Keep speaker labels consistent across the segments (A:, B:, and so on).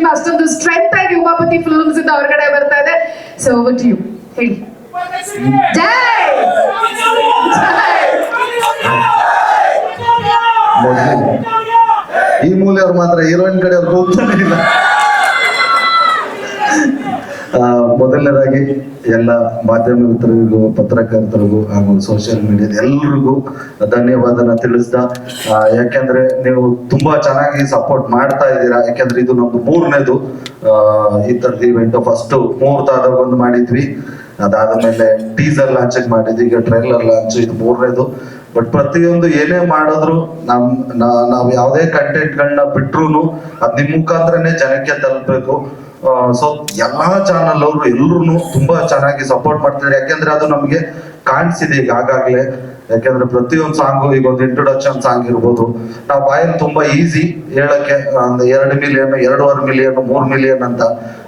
A: Cinema ಅಷ್ಟೊಂದು strength ಆಗಿ Umapathi films ಇಂದ ಹೊರಗಡೆ ಬರ್ತಾ ಇದೆ. ಸೊ ಓವರ್ ಯು ಹೇಳಿ. ಜೈ!
B: ಈ ಮೂಲೆಯವ್ರು ಮಾತ್ರ ಹೀರೋಯಿನ್ ಕಡೆ ಅವ್ರು ಹೋಗ್ತಾನೆ ಇಲ್ಲ. ಮೊದಲನೇದಾಗಿ ಎಲ್ಲ ಮಾಧ್ಯಮ ಮಿತ್ರರಿಗೂ ಪತ್ರಕರ್ತರಿಗೂ ಹಾಗೂ ಸೋಷಿಯಲ್ ಮೀಡಿಯಾದ ಎಲ್ರಿಗೂ ಧನ್ಯವಾದನ ತಿಳಿಸ್ದ. ಯಾಕೆಂದ್ರೆ ನೀವು ತುಂಬಾ ಚೆನ್ನಾಗಿ ಸಪೋರ್ಟ್ ಮಾಡ್ತಾ ಇದ್ದೀರಾ. ಯಾಕೆಂದ್ರೆ ಇದು ನಮ್ದು ಮೂರನೇದು ಈ ತರದ ಇವೆಂಟ್ ಫಸ್ಟ್ ಮುಹೂರ್ತ ಒಂದು ಮಾಡಿದ್ವಿ. ಅದಾದ್ಮೇಲೆ ಟೀಸರ್ ಲಾಂಚ್ ಮಾಡಿದ್ವಿ. ಈಗ ಟ್ರೈಲರ್ ಲಾಂಚ್ ಇದು ಮೂರನೇದು. ಬಟ್ ಪ್ರತಿಯೊಂದು ಏನೇ ಮಾಡಿದ್ರು ನಮ್ ನಾವ್ ಯಾವುದೇ ಕಂಟೆಂಟ್ ಗಳನ್ನ ಬಿಟ್ರು ಅದ್ ನಿಮ್ ಮುಖಾಂತರನೇ ಜನಕ್ಕೆ ತಲುಪಬೇಕು. ಸೊ ಎಲ್ಲಾ ಚಾನಲ್ ಅವರು ಎಲ್ರು ತುಂಬಾ ಚೆನ್ನಾಗಿ ಸಪೋರ್ಟ್ ಮಾಡ್ತಿದ್ದಾರೆ ಯಾಕೆಂದ್ರೆ ಅದು ನಮ್ಗೆ ಕಾಣಿಸಿದೆ ಈಗ ಆಗಾಗ್ಲೇ. ಯಾಕೆಂದ್ರೆ ಪ್ರತಿಯೊಂದು ಸಾಂಗು ಈಗ ಒಂದು ಇಂಟ್ರೊಡಕ್ಷನ್ ಸಾಂಗ್ ಇರ್ಬೋದು. ನಾವು ಬಾಯಲ್ಲಿ ತುಂಬಾ ಈಸಿ ಹೇಳಕ್ಕೆ ಒಂದು ಎರಡು ಮಿಲಿಯನ್ ಎರಡೂವರೆ ಮಿಲಿಯನ್ ಮೂರ್ ಮಿಲಿಯನ್ ಅಂತ.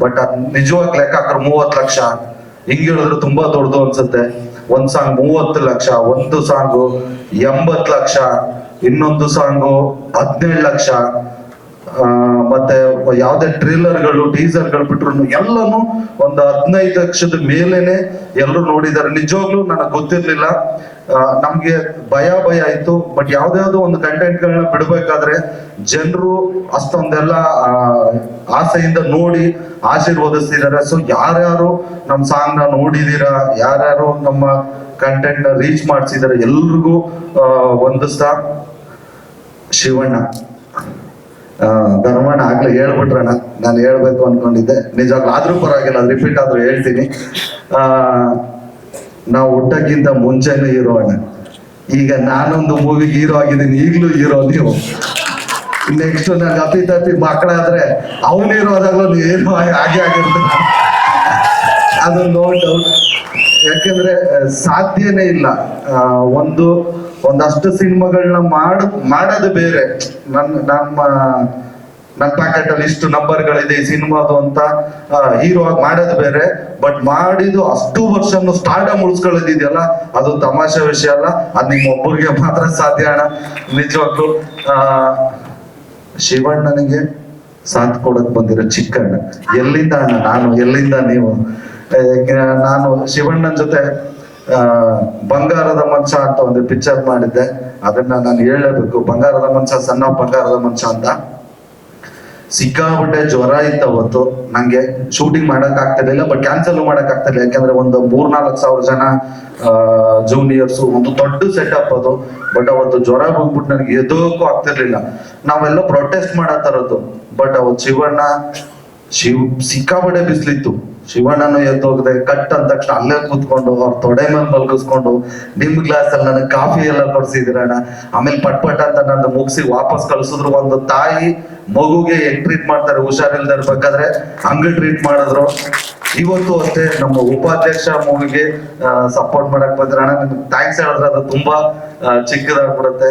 B: ಬಟ್ ಅದ್ ನಿಜವಾಗಿ ಲೆಕ್ಕ ಹಾಕ್ರೆ ಮೂವತ್ ಲಕ್ಷ. ಹಿಂಗ್ ಹೇಳಿದ್ರೆ ತುಂಬಾ ದೊಡ್ಡದು ಅನ್ಸುತ್ತೆ. ಒಂದ್ ಸಾಂಗ್ ಮೂವತ್ತು ಲಕ್ಷ, ಒಂದು ಸಾಂಗು ಎಂಬತ್ ಲಕ್ಷ, ಇನ್ನೊಂದು ಸಾಂಗು ಹದಿನೇಳು ಲಕ್ಷ. ಮತ್ತೆ ಯಾವುದೇ ಟ್ರೇಲರ್ಗಳು ಟೀಸರ್ಗಳು ಬಿಟ್ರು ಎಲ್ಲಾನು ಒಂದು ಹದಿನೈದು ಲಕ್ಷದ ಮೇಲೇನೆ ಎಲ್ಲರೂ ನೋಡಿದ್ದಾರೆ. ನಿಜವಾಗ್ಲೂ ನನಗೆ ಗೊತ್ತಿರ್ಲಿಲ್ಲ. ನಮ್ಗೆ ಭಯ ಭಯ ಆಯ್ತು. ಬಟ್ ಯಾವ್ದಾವ್ದೋ ಒಂದು ಕಂಟೆಂಟ್ ಗಳನ್ನ ಬಿಡ್ಬೇಕಾದ್ರೆ ಜನರು ಅಷ್ಟೊಂದೆಲ್ಲ ಆಸೆಯಿಂದ ನೋಡಿ ಆಶೀರ್ವದಿಸ್ತಿದ್ದಾರೆ. ಸೊ ಯಾರ್ಯಾರು ನಮ್ಮ ಸಾಂಗ್ನ ನೋಡಿದೀರಾ, ಯಾರ್ಯಾರು ನಮ್ಮ ಕಂಟೆಂಟ್ನ ರೀಚ್ ಮಾಡ್ಸಿದಾರೆ ಎಲ್ರಿಗೂ ಒಂದು ವಂದಿಸ್ತಾ ಶಿವಣ್ಣ. ಧರ್ಮಣ್ಣ ಆಗ್ಲೇ ಹೇಳ್ಬಿಟ್ರಣ ನಾನು ಹೇಳ್ಬೇಕು ಅನ್ಕೊಂಡಿದ್ದೆ. ನಿಜವಾಗ್ಲೂ ಆದ್ರೂ ಪರವಾಗಿಲ್ಲ ರಿಪೀಟ್ ಆದ್ರೂ ಹೇಳ್ತೀನಿ. ಆ, ನಾವು ಹುಟ್ಟಕ್ಕಿಂತ ಮುಂಚೆನೂ ಹೀರೋ ಅಣ್ಣ. ಈಗ ನಾನೊಂದು ಮೂವಿಗೆ ಹೀರೋ ಆಗಿದ್ದೀನಿ, ಈಗಲೂ ಹೀರೋ ನೀವು. ನೆಕ್ಸ್ಟ್ ನನ್ನ ಅಪ್ಪಿ ತಪ್ಪಿ ಮಕ್ಕಳಾದ್ರೆ ಅವನ ಹೀರೋ ಆದಾಗಲೂ ನೀವು ಹೀರೋ ಹಾಗೆ ಅದು ನೋ ಡೌಟ್ ಯಾಕಂದ್ರೆ ಸಾಧ್ಯನೇ ಇಲ್ಲ. ಒಂದು ಒಂದಷ್ಟು ಸಿನಿಮಾಗಳನ್ನ ಮಾಡ, ಮಾಡೋದು ಬೇರೆ. ನನ್, ನಮ್ಮ ನನ್ನ ಪ್ಯಾಕೆಟ್ ಅಲ್ಲಿ ಇಷ್ಟು ನಂಬರ್ಗಳಿದೆ ಈ ಸಿನಿಮಾದು ಅಂತ ಹೀರೋ ಆಗಿ ಮಾಡೋದು ಬೇರೆ. ಬಟ್ ಮಾಡಿದ್ದು ಅಷ್ಟು ವರ್ಷನು ಸ್ಟಾರ್ಡಮ್ ಉಳಿಸ್ಕೊಳ್ಳೋದಿದೆಯಲ್ಲ ಅದು ತಮಾಷೆ ವಿಷಯ ಅಲ್ಲ. ಅದು ನಿಮ್ಮ ಒಬ್ಬರಿಗೆ ಮಾತ್ರ ಸಾಧ್ಯ ಅಣ್ಣ. ನಿಜವಾಗ್ಲು, ಆ, ಶಿವಣ್ಣನಿಗೆ ಸಾಥ್ ಕೊಡಕ್ ಬಂದಿರೋ ಚಿಕ್ಕಣ್ಣ. ಎಲ್ಲಿಂದ ಅಣ್ಣ? ನಾನು ಎಲ್ಲಿಂದ ನೀವು? ನಾನು ಶಿವಣ್ಣನ ಜೊತೆ ಬಂಗಾರದ ಮಂಚ ಅಂತ ಒಂದು ಪಿಕ್ಚರ್ ಮಾಡಿದ್ದೆ. ಅದನ್ನ ನಾನು ಹೇಳಬೇಕು. ಬಂಗಾರದ ಮಂಚ ಸಣ್ಣ ಬಂಗಾರದ ಮಂಚ ಅಂತ. ಸಿಕ್ಕಾಪಟ್ಟೆ ಜ್ವರ ಇತ್ತು ಅವತ್ತು. ನಂಗೆ ಶೂಟಿಂಗ್ ಮಾಡಕ್ ಆಗ್ತಿರ್ಲಿಲ್ಲ ಬಟ್ ಕ್ಯಾನ್ಸಲ್ ಮಾಡಕ್ ಆಗ್ತಿರ್ಲಿಲ್ಲ. ಯಾಕಂದ್ರೆ ಒಂದು ಮೂರ್ನಾಲ್ಕು ಸಾವಿರ ಜನ ಜೂನಿಯರ್ಸ್ ಒಂದು ದೊಡ್ಡ ಸೆಟಪ್ ಅದು. ಬಟ್ ಅವತ್ತು ಜ್ವರ ಬಂದ್ಬಿಟ್ಟು ನನಗೆ ಎದಕ್ಕೂ ಆಗ್ತಿರ್ಲಿಲ್ಲ. ನಾವೆಲ್ಲ ಪ್ರೊಟೆಸ್ಟ್ ಮಾಡತ್ತರದ್ದು ಬಟ್ ಅವತ್ತು ಶಿವಣ್ಣ, ಶಿವ್ ಸಿಕ್ಕಾಬಡೆ ಬಿಸ್ಲಿತ್ತು. ಶಿವಣ್ಣನು ಎದ್ದೋಗದೆ ಕಟ್ ಅಂದ ತಕ್ಷಣ ಅಲ್ಲೇ ಕೂತ್ಕೊಂಡು ಅವ್ರ ತೊಡೆ ಮೇಲೆ ಮಲ್ಗಿಸ್ಕೊಂಡು, ನಿಮ್ ಗ್ಲಾಸ್ ಅಲ್ಲಿ ನನಗೆ ಕಾಫಿ ಎಲ್ಲ ಕೊಡ್ಸಿದಿರಣ್ಣ ಆಮೇಲೆ ಪಟ್ ಪಟ್ ಅಂತ ನನ್ನ ಮುಗಿಸಿ ವಾಪಸ್ ಕಳ್ಸಿದ್ರು ಒಂದು ತಾಯಿ ಮಗುಗೆ ಹೆಂಗ್ ಟ್ರೀಟ್ ಮಾಡ್ತಾರೆ ಹುಷಾರಿಲ್ದ ಇರ್ಬೇಕಾದ್ರೆ ಹಂಗ ಟ್ರೀಟ್ ಮಾಡಿದ್ರು. ಇವತ್ತು ಅಷ್ಟೇ ನಮ್ಮ ಉಪಾಧ್ಯಕ್ಷ ಮೂವಿಗೆ ಸಪೋರ್ಟ್ ಮಾಡಕ್ ಬಂದ್ರೆ ಅಣ್ಣ, ನಿಮ್ಗೆ ಥ್ಯಾಂಕ್ಸ್ ಹೇಳಿದ್ರೆ ಅದು ತುಂಬಾ ಚಿಕ್ಕದಾಗ್ಬಿಡುತ್ತೆ.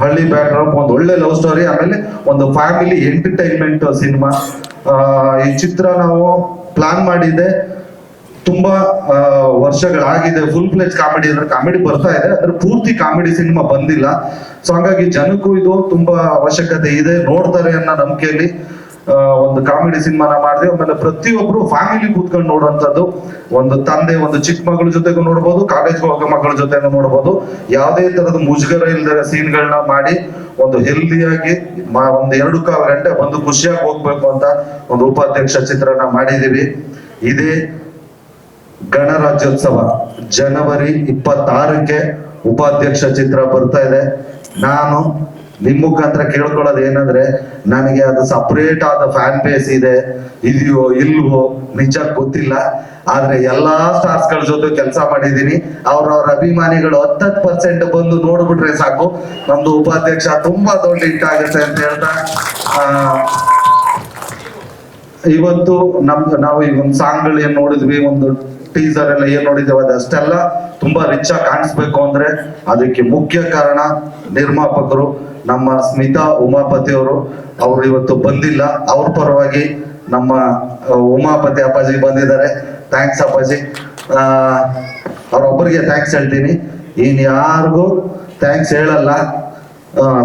B: ಹಳ್ಳಿ ಬ್ಯಾಕ್ಡ್ರಾಪ್ ಒಂದು ಒಳ್ಳೆ ಲವ್ ಸ್ಟೋರಿ ಆಮೇಲೆ ಒಂದು ಫ್ಯಾಮಿಲಿ ಎಂಟರ್ಟೈನ್ಮೆಂಟ್ ಸಿನಿಮಾ ಈ ಚಿತ್ರ ನಾವು ಪ್ಲಾನ್ ಮಾಡಿದೆ. ತುಂಬಾ ವರ್ಷಗಳಾಗಿದೆ. ಫುಲ್ ಪ್ಲೇಜ್ ಕಾಮಿಡಿ ಅಂದ್ರೆ ಕಾಮಿಡಿ ಬರ್ತಾ ಇದೆ. ಅದ್ರ ಪೂರ್ತಿ ಕಾಮಿಡಿ ಸಿನಿಮಾ ಬಂದಿಲ್ಲ. ಸೊ ಹಂಗಾಗಿ ಜನಕ್ಕೂ ಇದು ತುಂಬಾ ಅವಶ್ಯಕತೆ ಇದೆ. ನೋಡ್ತಾರೆ ಅನ್ನೋ ನಂಬಿಕೆಯಲ್ಲಿ. ಒಂದು ಕಾಮಿಡಿ ಸಿನಿಮಾನ ಮಾಡಿದೆ, ಆಮೇಲೆ ಪ್ರತಿಯೊಬ್ರು ಫ್ಯಾಮಿಲಿ ಕೂತ್ಕೊಂಡು ನೋಡುವಂತದ್ದು ಒಂದು ತಂದೆ, ಒಂದು ಚಿಕ್ಕ ಮಗಳ ಜೊತೆಗೂ ನೋಡ್ಬೋದು ಕಾಲೇಜ್ ಹೋಗೋ ಮಕ್ಕಳ ಜೊತೆನೂ ನೋಡ್ಬೋದು. ಯಾವುದೇ ತರದ ಮುಜುಗರ ಇಲ್ಲದ ಸೀನ್ಗಳನ್ನ ಮಾಡಿ, ಒಂದು ಹೆಲ್ದಿಯಾಗಿ ಒಂದು ಎರಡು ಕಾಲು ಗಂಟೆ ಒಂದು ಖುಷಿಯಾಗಿ ಹೋಗ್ಬೇಕು ಅಂತ ಒಂದು ಉಪಾಧ್ಯಕ್ಷ ಚಿತ್ರನ ಮಾಡಿದೀವಿ ಇದೇ ಗಣರಾಜ್ಯೋತ್ಸವ, ಜನವರಿ ಇಪ್ಪತ್ತಾರಕ್ಕೆ ಉಪಾಧ್ಯಕ್ಷ ಚಿತ್ರ ಬರ್ತಾ ಇದೆ. ನಾನು ನಿಮ್ ಮುಖಾಂತರ ಕೇಳ್ಕೊಳ್ಳೋದು ಏನಂದ್ರೆ ನನಗೆ ಅದು ಸಪರೇಟ್ ಆದ ಫ್ಯಾನ್ ಬೇಸ್ ಇದೆ ಇದೆಯೋ ಇಲ್ವೋ ನಿಜ ಗೊತ್ತಿಲ್ಲ. ಆದ್ರೆ ಎಲ್ಲಾ ಸ್ಟಾರ್ಸ್ಗಳ ಜೊತೆ ಕೆಲಸ ಮಾಡಿದೀನಿ ಅವ್ರವ್ರ ಅಭಿಮಾನಿಗಳು ಹತ್ತತ್ತು ಪರ್ಸೆಂಟ್ ಬಂದು ನೋಡ್ಬಿಟ್ರೆ ಸಾಕು. ನಮ್ದು ಉಪಾಧ್ಯಕ್ಷ ತುಂಬಾ ದೊಡ್ಡ ಹಿಟ್ ಆಗುತ್ತೆ ಅಂತ ಹೇಳ್ತಾ ಆ, ಇವತ್ತು ನಮ್ದು ನಾವು ಈ ಒಂದು ಸಾಂಗ್ಗಳು ಏನ್ ನೋಡಿದ್ವಿ ಒಂದು ಟೀಸರ್ ಎಲ್ಲ ಏನ್ ನೋಡಿದ್ದೇವೆ ಅದಷ್ಟೆಲ್ಲ ತುಂಬಾ ರಿಚ್ ಆಗಿ ಕಾಣಿಸ್ಬೇಕು ಅಂದ್ರೆ ಅದಕ್ಕೆ ಮುಖ್ಯ ಕಾರಣ ನಿರ್ಮಾಪಕರು. ನಮ್ಮ ಸ್ಮಿತಾ ಉಮಾಪತಿ ಅವರು ಅವರು ಇವತ್ತು ಬಂದಿಲ್ಲ. ಅವ್ರ ಪರವಾಗಿ ನಮ್ಮ ಉಮಾಪತಿ ಅಪ್ಪಾಜಿ ಬಂದಿದ್ದಾರೆ. ಥ್ಯಾಂಕ್ಸ್ ಅಪ್ಪಾಜಿ. ಅವ್ರೊಬ್ಬರಿಗೆ ಥ್ಯಾಂಕ್ಸ್ ಹೇಳ್ತೀನಿ. ಇನ್ ಯಾರಿಗೂ ಥ್ಯಾಂಕ್ಸ್ ಹೇಳಲ್ಲ.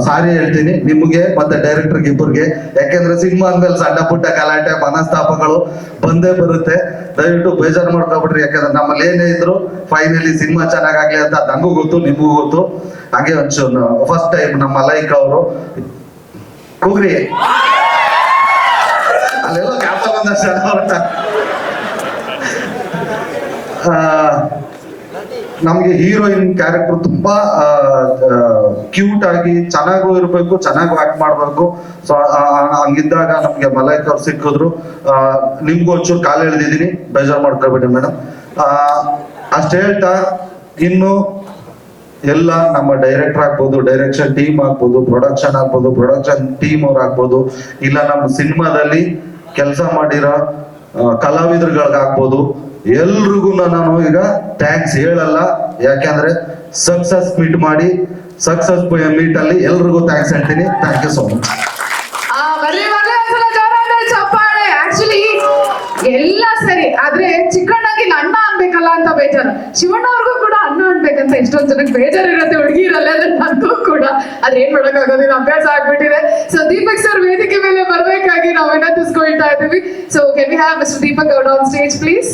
B: ಸಾರಿ ಹೇಳ್ತೀನಿ. ನಿಮಗೆ ಮತ್ತೆ ಡೈರೆಕ್ಟರ್ ಇಬ್ಬರಿಗೆ. ಯಾಕೆಂದ್ರೆ ಸಿನಿಮಾ ಅಂದ್ಮೇಲೆ ಸಣ್ಣ ಪುಟ್ಟ ಗಲಾಟೆ, ಮನಸ್ತಾಪಗಳು ಬಂದೇ ಬರುತ್ತೆ. ದಯವಿಟ್ಟು ಬೇಜಾರು ಮಾಡ್ಕೊಬಿಟ್ರಿ ಯಾಕಂದ್ರೆ ನಮ್ಮಲ್ಲಿ ಏನೇ ಇದ್ರು ಫೈನಲಿ ಸಿನಿಮಾ ಚೆನ್ನಾಗಾಗ್ಲಿ ಅಂತ ನಂಗೂ ಗೊತ್ತು, ನಿಮಗೂ ಗೊತ್ತು. ಹಾಗೆ ಒಂಚೂರು ಫಸ್ಟ್ ಟೈಮ್ ನಮ್ಮ ಲೈಕ್ ಅವರು, ಕುಗ್ರಿ. ಅಲ್ಲೆಲ್ಲ ಜ್ಞಾಪ ಬಂದ ಸರ್ ನಮ್ಗೆ ಹೀರೋಯಿನ್ ಕ್ಯಾರೆಕ್ಟರ್ ತುಂಬಾ ಕ್ಯೂಟ್ ಆಗಿ ಚೆನ್ನಾಗೂ ಇರಬೇಕು, ಚೆನ್ನಾಗೂ ಆಕ್ಟ್ ಮಾಡ್ಬೇಕು. ಸೊ ಹಂಗಿದ್ದಾಗ ನಮ್ಗೆ ಮಲೈಕ್ ಅವ್ರು ಸಿಕ್ಕಿದ್ರು. ನಿಮ್ಗೂ ಒಂಚೂರು ಕಾಲು ಎಳ್ದಿದೀನಿ ಬೇಜಾರು ಮಾಡ್ಕೊಬೇಡಿ ಮೇಡಮ್. ಅಷ್ಟು ಹೇಳ್ತಾ, ಇನ್ನು ಎಲ್ಲ ನಮ್ಮ ಡೈರೆಕ್ಟರ್ ಆಗ್ಬೋದು ಡೈರೆಕ್ಷನ್ ಟೀಮ್ ಆಗ್ಬೋದು ಪ್ರೊಡಕ್ಷನ್ ಆಗ್ಬೋದು ಪ್ರೊಡಕ್ಷನ್ ಟೀಮ್ ಅವ್ರು ಆಗ್ಬೋದು, ಇಲ್ಲ ನಮ್ಮ ಸಿನಿಮಾದಲ್ಲಿ ಕೆಲಸ ಮಾಡಿರೋ ಕಲಾವಿದರುಗಳಿಗಾಗ್ಬೋದು, ಎಲ್ರಿಗೂ ನಾನು ಈಗ ಥ್ಯಾಂಕ್ಸ್ ಹೇಳಲ್ಲ. ಯಾಕೆಂದ್ರೆ ಸಕ್ಸಸ್ ಮೀಟ್ ಮಾಡಿ ಸಕ್ಸಸ್ ಮೀಟ್ ಅಲ್ಲಿ ಎಲ್ರಿಗೂ ಥ್ಯಾಂಕ್ಸ್ ಹೇಳ್ತೀನಿ. ಥ್ಯಾಂಕ್ ಯು ಸೋ ಮಚ್
A: ಎಲ್ಲ ಸರಿ. ಆದ್ರೆ ಚಿಕ್ಕಣ್ಣಗೆ ಅಣ್ಣ ಅನ್ಬೇಕಲ್ಲ ಅಂತ ಬೇಜಾರು. ಶಿವಣ್ಣ ಅವ್ರಿಗೂ ಅನ್ಬೇಕಂತ ಎಷ್ಟೊಂದ್ ಜನಕ್ಕೆ ಬೇಜಾರು ಇರುತ್ತೆ ಹುಡುಗಿರಲ್ಲ ಅಂದ್ರೆ ನಂದು ಕೂಡ. ಅದ್ ಏನ್ ಮಾಡಕ್ ಆಗೋದಿಲ್ಲ ಅಭ್ಯಾಸ ಆಗ್ಬಿಟ್ಟಿದೆ. ಸೊ ದೀಪಕ್ ಸರ್ ವೇದಿಕೆ ಮೇಲೆ ಬರ್ಬೇಕಾಗಿ ನಾವು ವಿನಂತಿಸ್ಕೊಳ್ತಾ ಇದೀವಿ. So can we have mister Deepak out on stage please